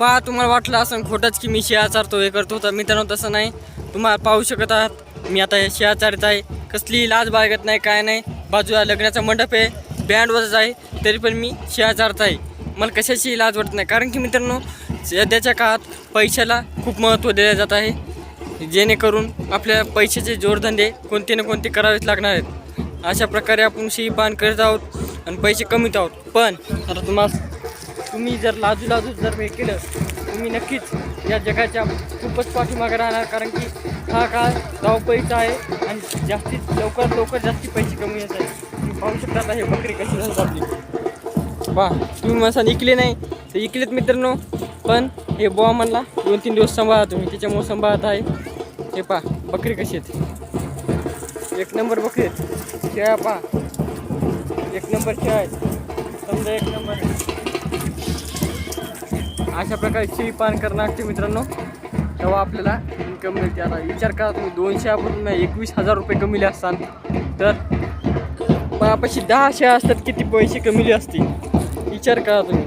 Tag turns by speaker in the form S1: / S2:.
S1: पहा तुम्हाला वाटलं असं खोटंच की मी शिया चारतो हे करतो तर मित्रांनो तसं नाही. तुम्हाला पाहू शकत आहात मी आता हे शिया चारत आहे. कसली लाज बाळगत नाही काय नाही. बाजूला लग्नाचा मंडप आहे बँडवरच आहे तरी पण मी शिया चारत आहे. मला कशाची लाज वाटत नाही कारण की मित्रांनो सध्याच्या काळात पैशाला खूप महत्त्व दिले जात आहे. जेणेकरून आपल्या पैशाचे जोडधंदे कोणते ना कोणते करावेच लागणार आहेत. अशा प्रकारे आपण शिही पान करत आहोत आणि पैसे कमीत आहोत. पण आता तुम्हाला तुम्ही जर लाजू लाजू जर हे केलं तुम्ही नक्कीच या जगाच्या खूपच पाठीमागे राहणार. कारण की हा काळ धावपळीचा आहे आणि जास्तीत लवकर लवकर जास्ती पैसे कमी येत आहे. तुम्ही पाहू शकता आता हे बकरी कशी झाली आपली. वा तुम्ही मसा इकले नाही तर इकलेत मित्रांनो. पण हे बुवा म्हणला दोन तीन दिवस सांभाळा तुम्ही त्याच्यामुळे सांभाळत आहे. हे पा बकरी कशी आहेत. एक नंबर बकरी आहेत. शेळ्या पा एक नंबर खेळा आहेत समजा एक नंबर. अशा प्रकारे शेळी पान करणं असते मित्रांनो. तेव्हा आपल्याला इन्कम मिळते. आता विचार करा तुम्ही दोनशे आपण एकवीस हजार रुपये कमीले असतात. तर बापाशी दहा शेळ्या असतात किती पैसे कमिले असतील? विचार करा तुम्ही.